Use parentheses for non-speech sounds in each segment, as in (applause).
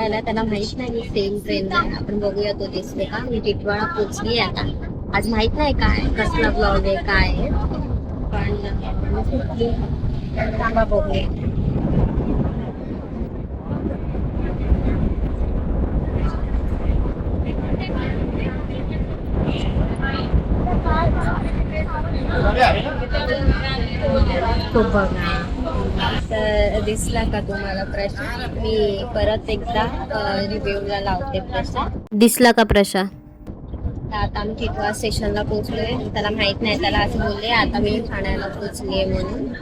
प्रश्न टिटवाळ्याला त्याला माहीत नाही सेम ट्रेन आहे. आपण बघूया तो दिसते का? मी टिटवाळा पोचली आता. आज माहीत नाही काय कसला ब्लॉग आहे काय आहे. पण थांबा बघूया. तो बघा. दिसला का तुम्हाला प्रश्न? मी परत एकदा रिव्ह्यूला लावते प्रश्न. दिसला का प्रश्न? आता आम्ही टिटवा स्टेशनला पोहोचलोय त्याला माहीत नाही त्याला असं बोलले आता मी ठाण्याला पोहोचली म्हणून.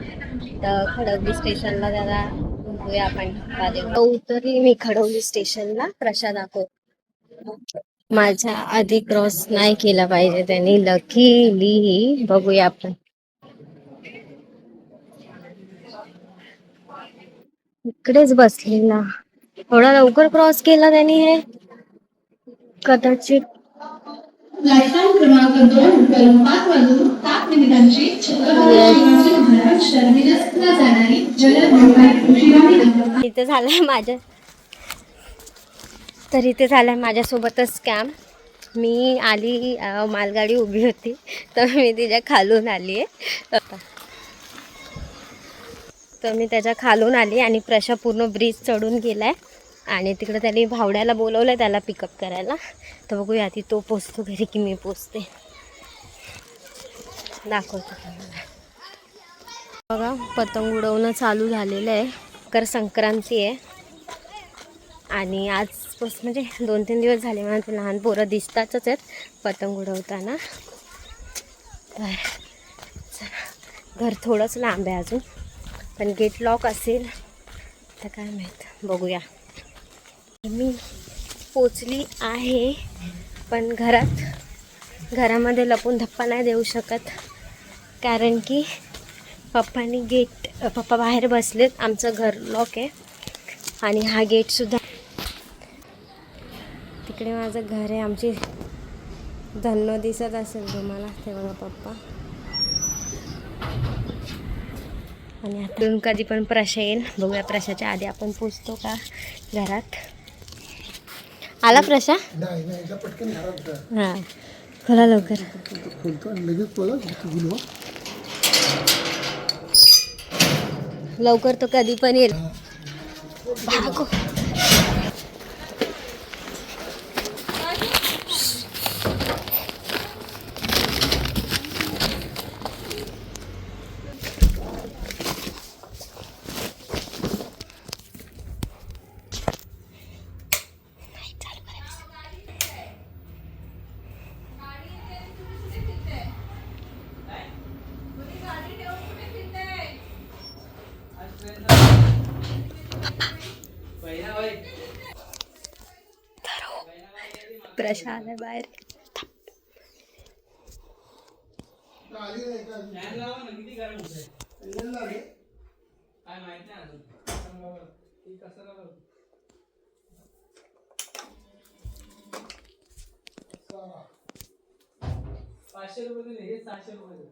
तर खडकली स्टेशनला त्याला बघूया आपण. उतरली मी खडवली स्टेशनला प्रसाद दाखव. माझ्या आधी क्रॉस नाही केला पाहिजे त्यांनी. लकीली बघूया आपण. इकडेच बसलेला. थोडा लवकर क्रॉस केला त्यांनी हे. कदाचित प्लॅटफॉर्म क्रमांक दोन कलम पाच वाजून सात मिनिटांची छत्रपती महाराज टर्मिनसला जाणारी जलद मोबाईल उशिराने अंतर्गत इथे झालाय माझ्या तर इथे झालाय माझ्यासोबतच स्कॅम मी आली मालगाडी उभी होती. तर मी तिच्या खालून आली आहे तर मी त्याच्या खालून आली आणि प्रशा पूर्ण ब्रिज चढून गेलाय. आणि तिकडं त्याने भावड्याला बोलवलंय त्याला पिकअप करायला. तर बघूया आधी तो पोचतो घरी की मी पोचते. दाखवतो बघा पतंग उडवणं चालू झालेलं आहे. मकर संक्रांती आहे. आणि आजपासून म्हणजे दोन तीन दिवस झाले मला ते लहान पोरं दिसतातच आहेत पतंग उडवताना. तर घर थोडंच लांब आहे अजून. पण गेट लॉक असेल तर काय माहीत बघूया. मी पोचली आहे पण घरात घरामध्ये लपून धप्पा नाही देऊ शकत. कारण की पप्पानी गेट पप्पा बाहेर बसलेत आमचं घर लॉक आहे. आणि हा गेटसुद्धा तिकडे माझं घर आहे आमची धन्नो दिसत असेल तुम्हाला ते बघा पप्पा. आणि आतून कधी पण प्रशा येईल. बघूया प्रशाच्या आधी आपण पोचतो का घरात? आला प्रशा. हां. खोला लवकर. लवकर तो कधी पण येईल. भागो. प्रशा आलाय बाहेर आली नाही का इंजन लावले? सारा. पाचशे रुपये दिले हे सहाशे रुपये दिले.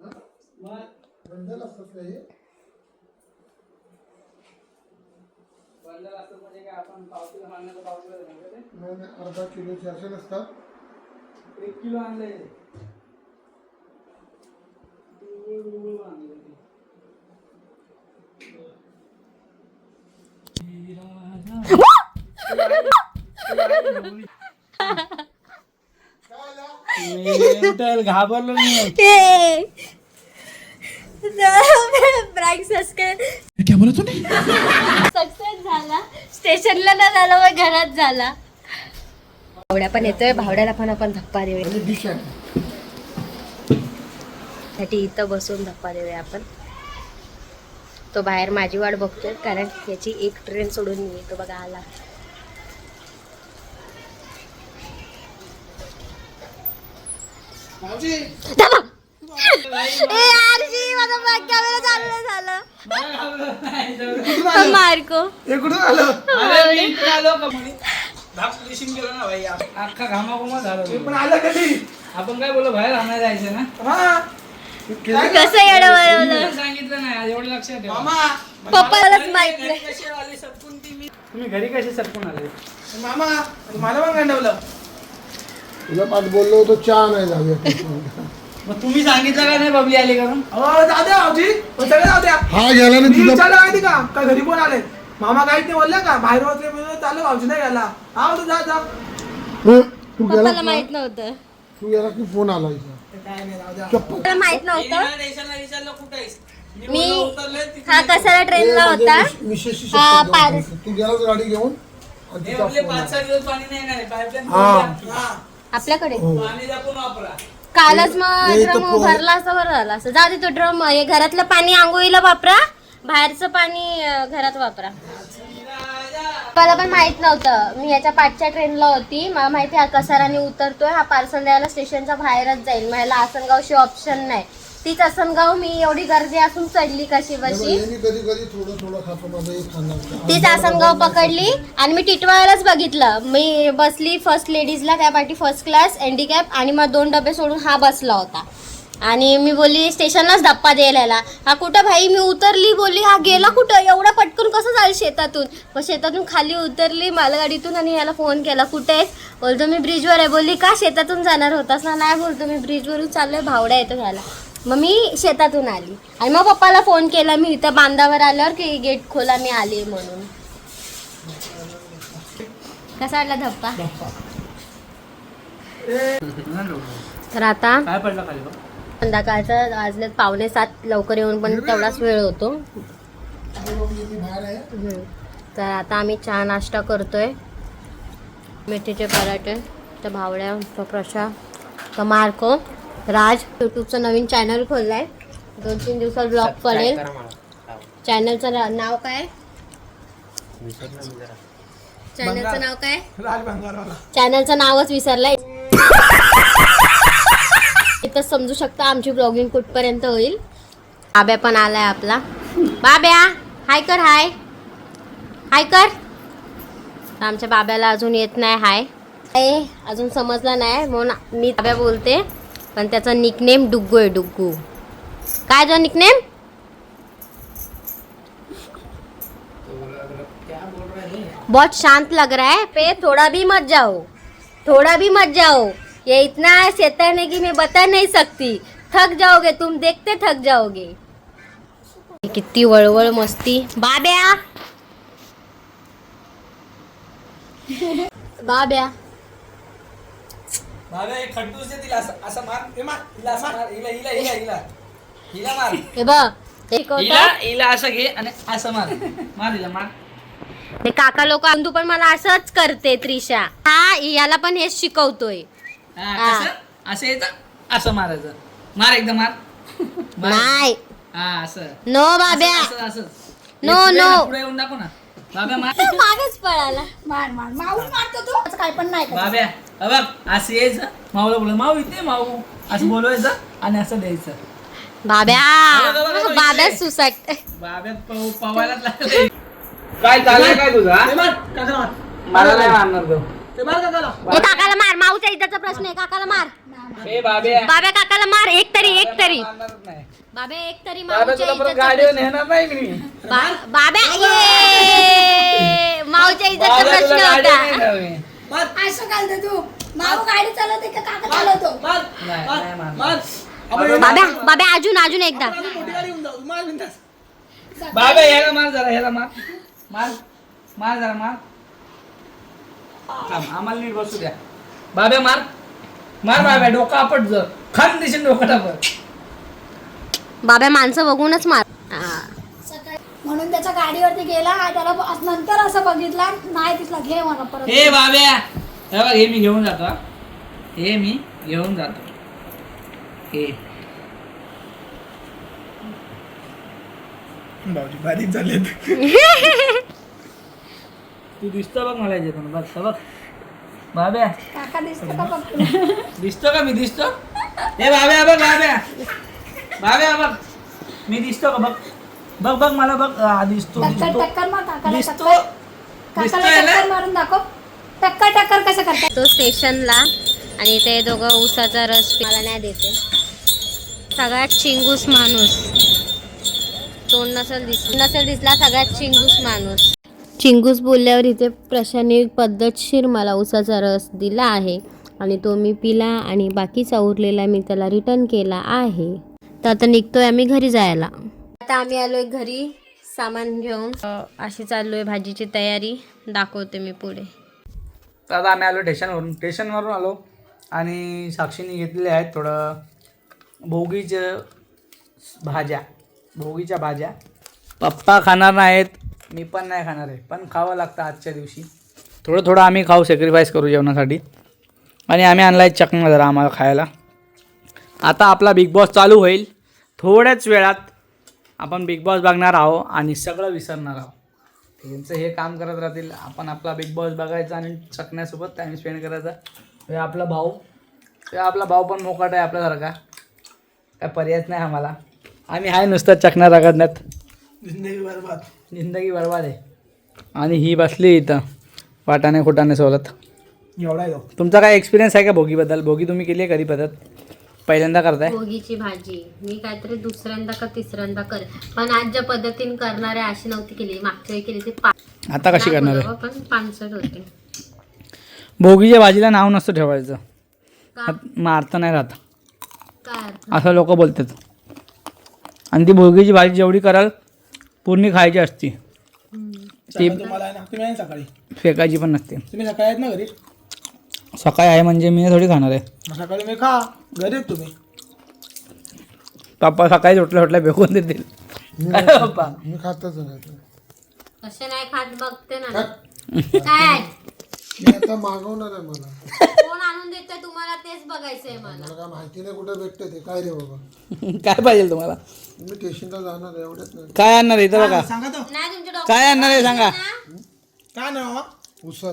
हं? मग बंडल असतात का हे बंडल असतं म्हणजे काय आपण पावतीला मागण्याचं पावतीला देणार का ते? नाही, नाही, अर्धा किलोचे असे नसतात. एक किलो आणलंय ते. ते. गुळ गुळ गुळ आणलंय ते. मेंटल घाबरलो मी प्रँक सक्सेस झाला. स्टेशनला ना झाला मग घरात झाला. भावड्या पण येतोय भावड्याला पण आपण धप्पा देऊया. आहे साठी इथं बसून धप्पा देऊया आपण. तो बाहेर माझी वाट बघतोय कारण याची एक ट्रेन सोडून मी तो बघा आला. ए आरशी माझा बॅग कॅमेरा चालू नाही झालं मार्को हे कुठून आलं. अरे मी इकडे आलो का म्हणे? धाप फिनिशिंग केलं ना भाई अख्खा घामाघुमा झाला पण आलं कधी? आपण काय बोललो बाहेर आणायला जायचं ना? हा. कसं सांगितलं नाही एवढं लक्षात ठेवा. मामा. पप्पालाच माहीत घरी नाही. कशी आली सटकून ती मी. तुम्ही घरी कशी सटकून आले? मामा मला पण गंडवलं. तुला पाच बोललो होतो चहा नाही जाऊया मग तुम्ही सांगितलं का नाही बबली आली करून? जाऊ द्या भाऊजी सगळे जाऊ द्या हा गेला ना मी तुझा विचारलं माहिती का? का घरी कोण आले? मामा काहीच नाही बोलले का? बाहेर होते म्हणून चालू भाऊजी नाही गेला. हा तू जा जा. तू तू गेला पप्पाला? माहीत नव्हतं. तू गेला की फोन आला इथं. ते काय नाही जाऊ द्या. चप्पल. मला माहीत नव्हतं. स्टेशनला विचारलं कुठे आहेस? मी मी बोललो उतरलोय तिथे. हा कसाला ट्रेनला ए, होता? हा, पारस. तू गेलाच गाडी घेऊन? आणि हे तिचा आपले फोन पाच आला. सहा दिवस पाणी नाही येणार आहे. पाईपलाईन हा. हा आपल्याकडे? हो. पाणी जपून वापरा. कालच मग ड्रम पोरं- भरला असं बरं झालं. असं जाऊ दे तो ड्रम हे घरातलं पाणी आंघोळीला वापरा बाहेरचं पाणी अं, घरात वापरा. मला पण माहीत नव्हतं. मी याच्या पाठच्या ट्रेनला होती. मला माहिती हा कसाराने उतरतोय हा पार्सल द्यायला स्टेशनच्या बाहेरच जाईल. मला आसनगावशी ऑप्शन नाही. तीच आसनगाव मी एवढी गर्दी असून चढली कशी बशी? यांनी कधी कधी थोडं थोडं खातो माझं एक खाणार तीच आसनगाव पकडली आणि मी टिटवाळ्यालाच बघितलं. मी बसली फर्स्ट लेडीजला त्या पाठी फर्स्ट क्लास हँडिकॅप आणि मग दोन डबे सोडून हा बसला होता. आणि मी बोलली स्टेशनलाच धप्पा द्यायला. हा कुठं भाई? मी उतरली बोलली हा गेला कुठं? एवढा पटकन कसं जाईल शेतातून? मग शेतातून खाली उतरली मालगाडीतून आणि याला फोन केला कुठे आहेस? बोलतो मी ब्रिजवर आहे. बोलली का शेतातून जाणार होतास ना? नाही बोलतो मी ब्रिजवरून चाललोय भावड्या येतो घ्यायला. मग मी शेतातून आली. आणि मग पप्पाला फोन केला मी इथं बांधावर आल्यावर की गेट खोला मी आली म्हणून. कसा वाटला धप्पा? तर आता काय पडलं खाली बघ. संध्याकाळचं वाजलेत पावणे सात लवकर येऊन पण तेवढाच वेळ होतो. हम्म. तर आता आम्ही चहा नाश्ता करतोय. मेथीचे पराठे तर भावड्या प्रशा तर मार्को. राज यूट्यूबचं नवीन चॅनल खोललं आहे दोन तीन दिवसात ब्लॉग पडेल. चॅनलचं नाव काय? चॅनलचं नाव काय? चॅनलचं नावच विसरलंय. इथं समजू शकता आमची ब्लॉगिंग कुठपर्यंत होईल. बाब्या पण आलाय आपला. बाब्या हाय कर हाय हाय कर. आमच्या बाब्याला अजून येत नाही हाय अजून समजलं नाही म्हणून मी बाब्या बोलते. पण त्याचा निकनेम डुग्गू आहे डुग्गू. काय जो निकनेम बहुत शांत लग रहा है. पे थोड़ा भी मत जाओ. थोड़ा भी मत जाओ. ये इतना शैतान है कि मैं बता नहीं सकती. थक जाओगे तुम देखते थक जाओगे. किती वळवळ मस्ती. बाब्या. बाब्या. खड्डूस दे तिला असं असं मार. हे मार. हिला असं मार. हिला हिला हिला हिला. हिला मार. हे बघ हे हिला शिकवतात. हिला असं घे आणि असं मार. मार हिला मार. हे काका लोक अंदू पण मला असंच करते त्रिशा. हा याला पण हेच शिकवतोय. हा, हा. कसं? असं यायचं? असं मारायचं. मार एकदा मार. मार. नाही. हा असं. नो बाब्या. असं असं No, पुढे no. ना, पुढे येऊन दाखव ना. बाब्या मार मागच पळाला. मार मार. माऊ मारतो तू. काय पण नाही करत. बाब्या हा बघ असं यायचं माऊला बोल माऊ इथे माऊ. असं बोलवायचं आणि असं द्यायचं. बाब्या बघा, बघा, बघा, बाब्या इकडे. सुसाट बाब्यात पाव पावायलाच लागले. काय चाललंय काय तुझा? ते मार काका मार. मला नाही मारणार तो. ते मार काकाला. हे काकाला मार. माऊच्या इज्जतचा प्रश्न आहे काकाला मार. ए बाब्या. काकाला मार. एक तरी एक तरी. मारणारच नाही. बाब्या एक तरी माऊच्या तुला परत गाडीवर नेणार नाही मी. बा- बाब्या ये! माऊच्या इज्जतचा प्रश्न तुला गाडीवर होता. नेणार मी. मार असं घालतो तू माऊ गाडी चालवते का काका चालवतो? मार नाही, मार नाही मारणार. मार आपण बाब्या अजून अजून एकदा. आपण मोठी गाडी घेऊन जाऊ. मार बिनधास्त. बाब्या ह्याला मार जरा ह्याला मार. मार. मार जरा मार. थांब आम्हाला नीट बसू द्या. बाब्या मार. मार बाब्या डोकं आपट जर. खान दिसेल डोकं टाकत बाब्या माणसं बघूनच मार हा. सकाळी म्हणून त्याच्या गाडीवरती गेला हा त्याला ब- नंतर असं बघितला नाही तिथला घे मला परत. हे बाब्या हे बघ हे मी घेऊन जातो हा. हे मी घेऊन जातो. हे. भाऊजी बारीक झालेत तू दिसतो बघ मला याच्यातून बघ हे बघ. बाब्या. काका दिसतो का बघ तुला? दिसतो का मी दिसतो? हे बाब्या बघ बाब्या. बाब्या बघ. मी दिसतो का बघ. बघ बघ मला बघ. हा, दिसतो टक्कर दिसतो. टक्कर मार काकाला दिसतो. टक्कर दिसतोय काकाला ना? टक्कर मारून दाखव. टक्कर टक्कर कसं करतात तो स्टेशनला आणि ते दोघं ऊसाचा रस मला नाही देते. सगळ्यात चिंगूस माणूस. तोंड नसेल दिस नसेल दिसला सगळ्यात चिंगूस माणूस. चिंगूस बोलल्यावर इथे प्रशाने पद्धतशीर मला उसाचा रस दिला आहे. आणि तो मी पिला आणि बाकीचा उरलेला मी त्याला रिटर्न केला आहे. तर आता निघतोय आम्ही घरी जायला. आता आम्ही आलोय घरी सामान घेऊन. अशी चाललोय भाजीची तयारी. दाखवते मी पुढे. तर आता आम्ही आलो स्टेशनवरून. स्टेशनवरून आलो आणि साक्षीने घेतलेले आहेत थोडं भोगीचं भाज्या. भोगीच्या भाज्या. पप्पा खाणार नाहीत मी पण नाही खाणार आहे. पण खावं लागतं आजच्या दिवशी. थोडं थोडं आम्ही खाऊ सॅक्रिफाईस करू जेवणासाठी. आणि आम्ही आणला आहे चकना जरा आम्हाला खायला. आता आपला बिग बॉस चालू होईल. थोड्याच वेळात आपण बिग बॉस बघणार आहोत आणि सगळं विसरणार आहोत. यांचं हे काम करत राहतील. आपण आपला बिग बॉस बघायचा आणि चकण्यासोबत टाईम स्पेंड करायचा. हे आपला भाऊ. ते आपला भाऊ पण मोकाट आहे आपल्यासारखा. काय पर्यायच नाही आम्हाला. आम्ही आहे नुसतं चकना रगडण्यात. जिंदगी बरबाद जिंदगी बरबाद आहे. आणि ही बसली इथं वाटाणे खुटाणे सोलत एवढा आहे. तुमचा काय एक्सपिरियन्स आहे का भोगीबद्दल? भोगी तुम्ही केली आहे कधी पद्धत पहिल्यांदा करताय? भोगीची भाजी. मी काहीतरी दुसऱ्यांदा का तिसऱ्यांदा कर. पण आज ज्या पद्धतीने करणारे अशी नव्हती केली. मागच्या वेळी केली ती पा- आता कशी करणार आहे? पण पानसट होते. भोगीच्या भाजीला नाव नसतं ठेवायचं. का? मारता नाही राहत. काय अर्थ? असं लोक बोलतात. आणि ती भोगीची भाजी जेवढी कराल पूर्ण खायची असती. ती सकाळी तुम्हाला आहे ना तुम्ही आहे ना सकाळी? फेकायची पण नसते. तुम्ही सकाळी आहेत ना घरी? सकाळी आहे म्हणजे मी थोडी खाणार आहे. सकाळी मी खा. घरी आहेत तुम्ही. पप्पा सकाळी उठल्या उठल्या फेकून देतील. काय (laughs) पप्पा. मी खातच नाही. कसे नाही खात बघते ना. काय? मी आता मागवणार आहे मला. कोण आणून देतोय तुम्हाला तेच बघायचंय मला. मला काय माहिती नाही कुठे भेटते ते. काय रे बाबा? काय पाहिजे तुम्हाला? मी स्टेशनला जाणार आहे एवढंच नाही. काय आणणार आहे इथं बघा. सांगा नाही तुमच्या काय आणणार आहे सांगा. काय नाही मामा उसल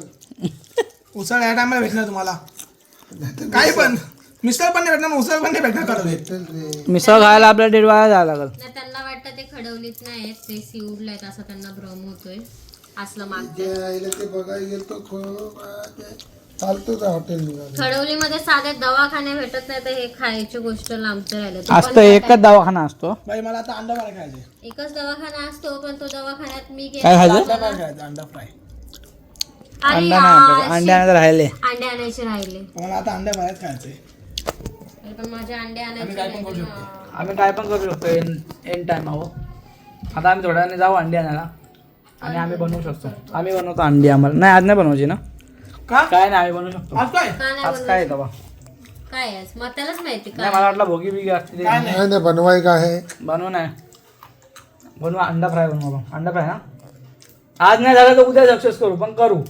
उसळ या टायमाला भेटणार तुम्हाला. काही पण. मिसळ पण नाही भेटणार उसळ पण नाही भेटणार कडवे भेटेल रे मिसळ खायला आपल्याला दीड वाया जायला लागल. त्यांना वाटतं ते खडवलीत नाहीत ते सिवडले आहेत असं त्यांना भ्रम होतोय. असलं मागते जे आईला ते बघायला गेलतो खूप आ, ते चालतो त्या हॉटेल निघालं खडवलीमध्ये साधे दवाखाने भेटत नाही तर हे खायची गोष्ट लांबचं राहिलं. ते पण असतं एकच दवाखाना असतो. बाई मला आता अंडा फ्राय खायचे. एकच दवाखाना असतो पण तो दवाखान्यात मी काय गेले खायचं? अंडा फ्राय खायचं अंडा फ्राय. अंडा नाही आपल्याकडे अंडे आणायला राहिले. अंडे आणायचे राहिले. मला आता अंडा फ्रायच खायचे. अरे पण माझे अंडे आणायचे राहिले. आम्ही काय पण करू शकतो. एन एन टाइम आहो. आता आम्ही थोड्या वेळाने जाऊ अंडी आणायला. आणि आम्ही बनवू शकतो. आम्ही बनवतो अंडी आम्हाला. नाही आज नाही बनवायची ना? का? काय नाही आम्ही बनवू शकतो. आज काय? का नाही आज बनवलं? काय येतं बा काय आहे? मग त्यालाच माहिती नाही का मला वाटलं भोगी बिगी असते ते. काय नाही. नाही नाही बनवाय आहे? बनवू नाही. बनवा अंडा फ्राय बनवा. अंडा फ्राय ना? आज नाही झालं तर उद्या सक्सेस करू पण करू.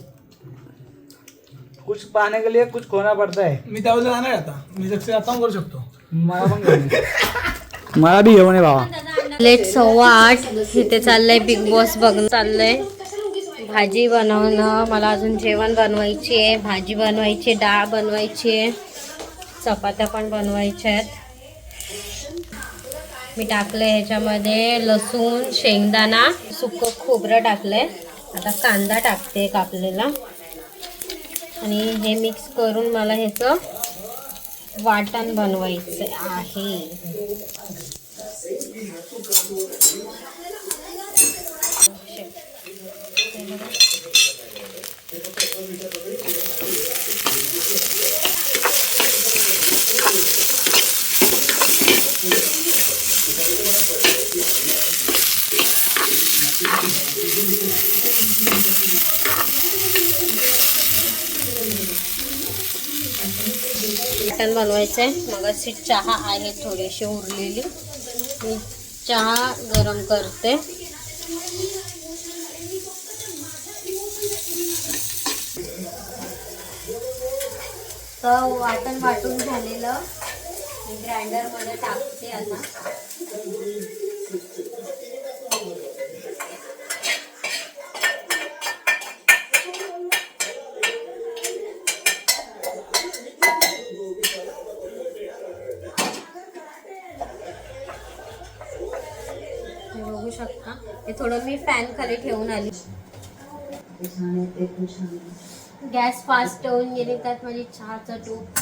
कुछ पाने के लिए कुछ खोना पडता है। मी त्यावेळेला जाणार आहे आता. मी सक्सेस आता पण करू शकतो. मला पण घेऊन ये. मला बी घेऊन ये बाबा. लेट सव्वा आठ. इथे चाललंय बिग बॉस बघणं चाललंय. भाजी बनवणं. मला अजून जेवण बनवायची आहे. भाजी बनवायची डाळ बनवायची आहे. चपात्या पण बनवायच्या आहेत. मी टाकलं ह्याच्यामध्ये लसूण शेंगदाणा सुकं खोबरं टाकलंय. आता कांदा टाकते कापलेला आणि हे मिक्स करून मला ह्याचं वाटण बनवायचं आहे. मटण बनवायचं आहे मग अशी चहा आहे थोडीशी उरलेली. मी चहा गरम करते. तर वाटण वाटून झालेलं. ग्राइंडरमध्ये टाकते आता हे बघू शकता हे थोडं मी फॅन खाली ठेवून आली. गॅस फास्ट होऊन गेली त्यात माझी चहाचा टूप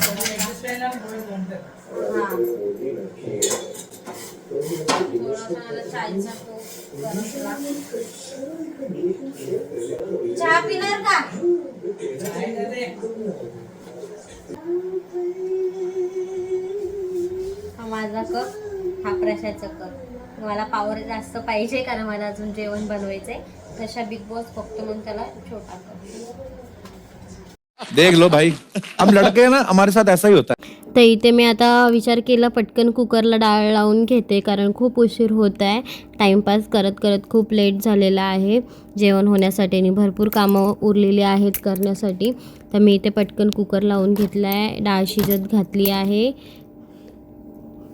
चहा पिणार का? हा माझा कप हा प्रशाचा कप. मला पावर जास्त पाहिजे कारण मला अजून जेवण बनवायचंय. तशा बिग बॉस फक्त म्हणून त्याला छोटा कप देख लो भाई. हम लड़के हैं ना हमारे साथ ऐसा ही होता है. तर इथे मी आता विचार केला पटकन कुकरला डाळ लावून घेते कारण खूप उशीर होत आहे. टाईमपास करत करत खूप लेट झालेला आहे. जेवण होण्यासाठी आणि भरपूर कामं उरलेली आहेत करण्यासाठी. तर मी इथे पटकन कुकर लावून घेतला आहे डाळ शिजत घातली आहे.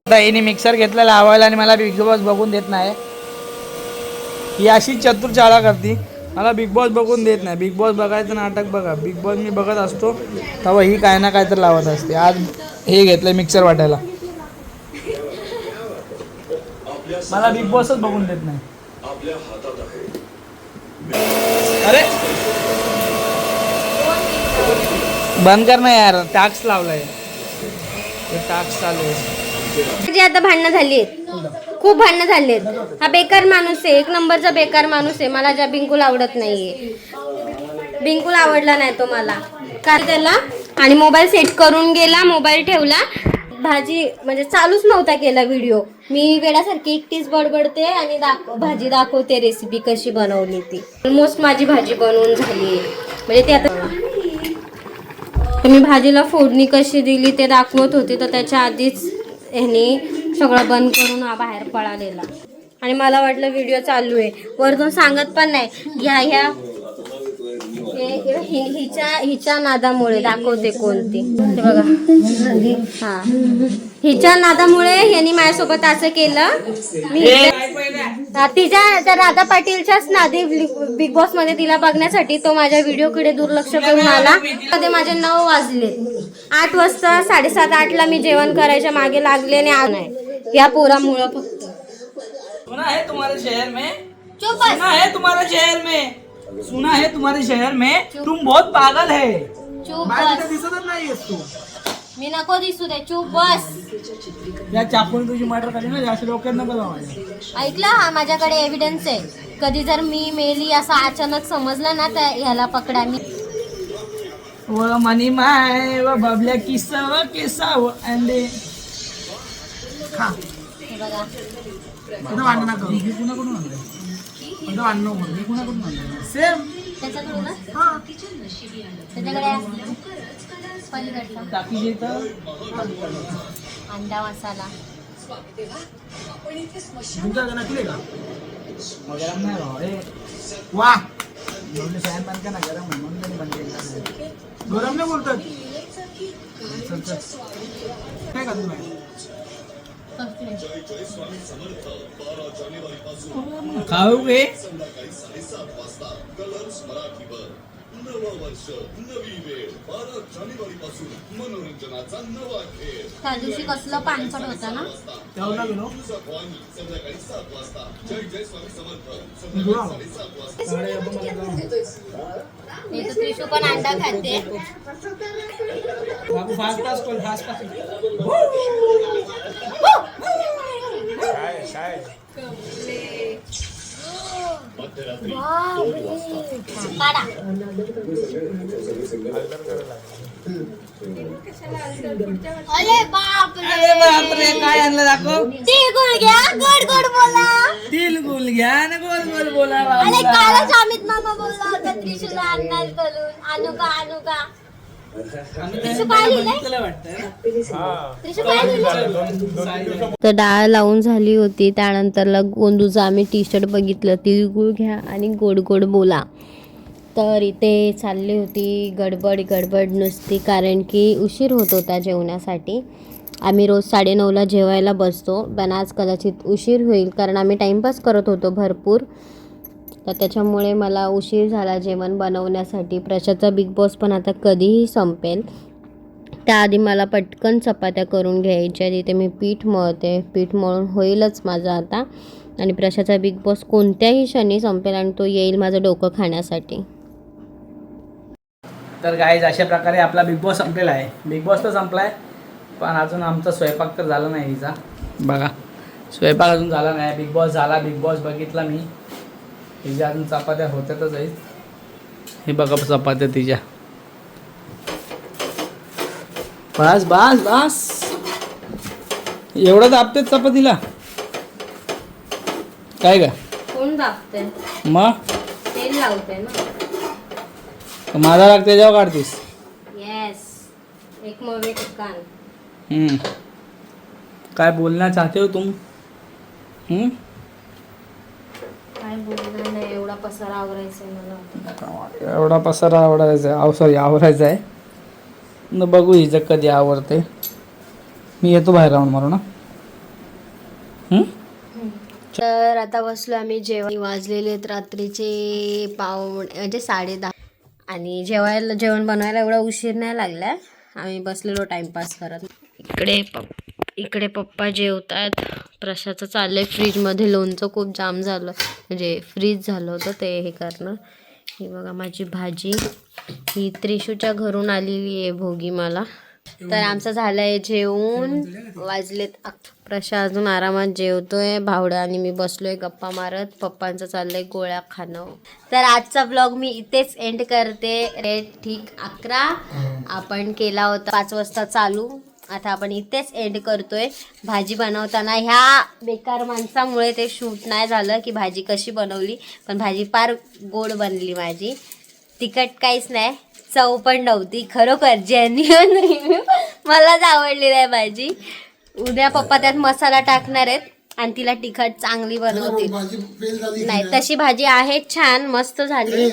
आता हिने मिक्सर घेतला लावायला आणि मला बिग बॉस बघून देत नाही. ही अशी चतुर चाळा करते. मला बिग बॉस बघून देत नाही. बिग बॉस बघायचं नाटक बघा. बिग बॉस मी बघत असतो. तेव्हा ही काय ना काय तर लावत असते. आज हे घेतलं मिक्सर वाटायला. मला बिग बॉसच बघून देत नाही. अरे! बंद कर ना यार. टॅक्स लावलाय. टॅक्स चालू आहे. जी आता भांडणं झाली आहेत. खूप भांडणं झाली आहेत. हा बेकार माणूस आहे. एक नंबरचा बेकार माणूस आहे. मला ज्या बिंकुल आवडत नाहीये. बिंकुल आवडला नाही तो मला. काय त्याला आणि मोबाईल सेट करून गेला मोबाईल ठेवला. भाजी म्हणजे चालूच नव्हता केला व्हिडिओ. मी वेळासारखी एकटीच बडबडते आणि दाखव भाजी दाखवते रेसिपी कशी बनवली ती. ऑलमोस्ट माझी भाजी बनवून झाली म्हणजे ते आता मी भाजीला फोडणी कशी दिली ते दाखवत होते. तर त्याच्या आधीच ह्याने सगळं बंद करून हा बाहेर पळालेला. आणि मला वाटलं व्हिडिओ चालू आहे. वरतून सांगत पण नाही. ह्या ह्या हिच्या हिच्या नादामुळे दाखवते कोणती. हे बघा. हा. हिच्या नादामुळे यांनी माझ्यासोबत असं केलं. मी तिच्या त्या राधा पाटीलच्याच नादी बिग बॉसमध्ये तिला बघण्यासाठी तो माझ्या व्हिडिओकडे दुर्लक्ष करून आला. मध्ये माझे नऊ वाजले. आठ वाजता साडेसात आठला मी जेवण करायच्या मागे लागले आणि आ- नाही. या पोरामुळं फक्त. है तुम्हारे शहर में? है तुम्हारे शहर में? सुना है तुम्हारे शहर में तुम बहुत पागल है। चुप बाहेर बस। तिथे दिसतच नाहीयेस तू। मी नको दिसू दे चुप बस। या चाकून तुझी मटर खाली ना जास्त डोक्यात नको जाऊ माझ्या. ऐकलं हा माझ्याकडे एव्हिडन्स आहे. कधी जर मी मेली असं अचानक समजलं ना तर ह्याला पकडा मी. व मनी माय व बबल्या किस्सा व किस्सा व अंडे. खा. हे बघा. इथं करू आणलं इथं भांडण नको मी कुणाकडून आणलं सेम. त्याच्याकडूनच हा. त्याच्याकडे. पलीकडचा अंडा मसाला. तुमच्या का? मग गरम नाही राव रे वा. म्हणलं फॅन बंद कर ना गरम आहे? म्हणून त्यांनी बंद केला. गरम नाही बोलतात. काय का तुम्ही? खाऊ गे. त्या दिवशी कसलं पानसट होतं ना? मी तर त्रिशू पण अंडा खाते. बाबू फास्ट फास्ट फास्ट फास्ट. काढा अरे बाप अरे बापरे काय आणलं दाखव? तिळगुळ घ्या गोड गोड बोला. तिल गुल घ्या ना गोल गोल बोला अरे बाबूला. कालच अमित मामा बोलला होता त्रिशूला आणणार करून आणू का आणू का तर डाळ लावून झाली होती. त्यानंतरला गोंदूचं आम्ही टी शर्ट बघितलं तिळगुळ घ्या आणि गोड गोड बोला. तर इथे चालली होती गडबड गडबड नुसती. कारण की उशीर होत होता जेवण्यासाठी आम्ही रोज साडेनऊला जेवायला बसतो. पण आज कदाचित उशीर होईल. कारण आम्ही टाईमपास करत होतो भरपूर. तर त्याच्यामुळे मला उशीर झाला जेवण बनवण्यासाठी. प्रशाचा बिग बॉस पण आता कधीही संपेल. त्याआधी मला पटकन चपात्या करून घ्यायच्या तिथे मी पीठ मळते. पीठ मळून होईलच माझं आता. आणि प्रशाचा बिग बॉस कोणत्याही क्षणी संपेल आणि तो येईल माझं डोकं खाण्यासाठी. तर गाईज अशा प्रकारे आपला बिग बॉस संपलेला आहे. बिग बॉस तर संपला आहे पण अजून आमचा स्वयंपाक तर झाला नाही हिचा. बघा. स्वयंपाक अजून झाला नाही. बिग बॉस झाला. बिग बॉस बघितला मी. हिच्या अजून चपात्या होत्यातच आहेत. हे बघा चपात्या तिच्या. बस बस बस. एवढं दाबतेत चपातीला? काय का कोण दाबते मग तेल लावते ना. माझा राग त्याच्यावर काढतीस. येस एक कान. काय बोलना चाहते हो तुम? हम्म? काय बोलणार नाही एवढा पसारा आवरायचा मला एवढा पसारा आवडायचा आहे. आव सॉरी आवरायचा आहे. न बघू हिचं कधी आवडते मी येतो बाहेर राहून मारू ना? तर आता बसलो आम्ही जेवण. वाजलेले आहेत रात्रीचे पावणे म्हणजे साडे दहा आणि जेवायला जेवण बनवायला एवढा उशीर नाही लागला. आम्ही बसलेलो टाइमपास करत. इकडे पप इकडे पप्पा जेवतात. प्रशाचं चाललंय. फ्रीजमध्ये लोणचं खूप जाम झालं. म्हणजे फ्रीज झालं होतं ते हे करणं. ही बघा माझी भाजी. ही त्रिशूच्या घरून आलेली आहे भोगी मला. तर आमचं झालंय जेवून वाजलेत प्रशा अजून आरामात जेवतोय. भावडा आणि मी बसलोय गप्पा मारत. पप्पांचं चाललंय गोळ्या खाणं. तर आजचा ब्लॉग मी इथेच एंड करते. रे ठीक अकरा. आपण केला होता पाच वाजता चालू. आता आपण इथेच एंड करतोय. भाजी बनवताना ह्या बेकार माणसामुळे ते शूट नाही झालं की भाजी कशी बनवली. पण भाजी फार गोड बनली माझी. तिखट काहीच नाही. चव पण नव्हती. खरोखर जेन्युअन रिव्ह्यू मलाच आवडली नाही भाजी. उद्या पप्पा त्यात मसाला टाकणार आहेत आणि तिला तिखट चांगली बनवतील. की नाही तशी भाजी आहे छान. मस्त झाली?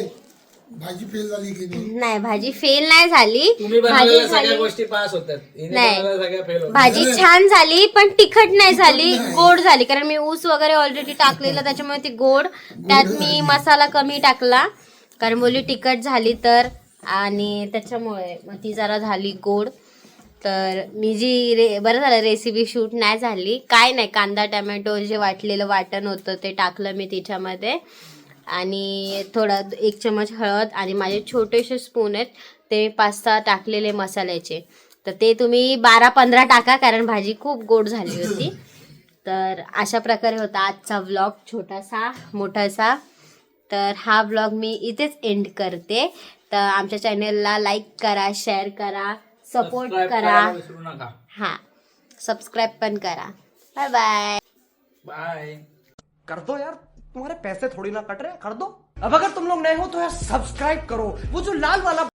भाजी फेल झाली की नाही? नाही भाजी फेल नाही झाली. तुम्ही भाजी सगळ्या झाली. गोष्टी पास होतात. हिने नाही. बनवलेल्या सगळ्या फेल होतात. भाजी छान झाली पण तिखट नाही झाली गोड झाली. कारण मी ऊस वगैरे ऑलरेडी टाकलेलं त्याच्यामुळे ती गोड. त्यात मी मसाला कमी टाकला. कारण बोलली तिखट झाली तर. आणि त्याच्यामुळे मग ती जरा झाली गोड. तर मी जी रे बरं झालं रेसिपी शूट नाही झाली. काय नाही कांदा टमॅटो जे वाटलेलं वाटण होतं ते टाकलं मी तिच्यामध्ये. आणि थोडं एक चमच हळद आणि माझे छोटेसे स्पून आहेत ते पाच सहा टाकलेले मसाल्याचे. तर ते तुम्ही बारा पंधरा टाका कारण भाजी खूप गोड झाली होती. (laughs) तर अशा प्रकारे होता आजचा व्लॉग छोटासा मोठासा. तर हा व्लॉग मी इथेच एंड करते. तर आमच्या चॅनलला लाईक करा शेअर करा सपोर्ट करा. करायला विसरू नका. हां सबस्क्राईब पण करा. बाय बाय बाय कर दो यार. तुम्हारे पैसे थोड़ी ना कट रहे कर दो। अब अगर तुम लोग नए हो तो यार सब्सक्राइब करो। वो जो लाल वाला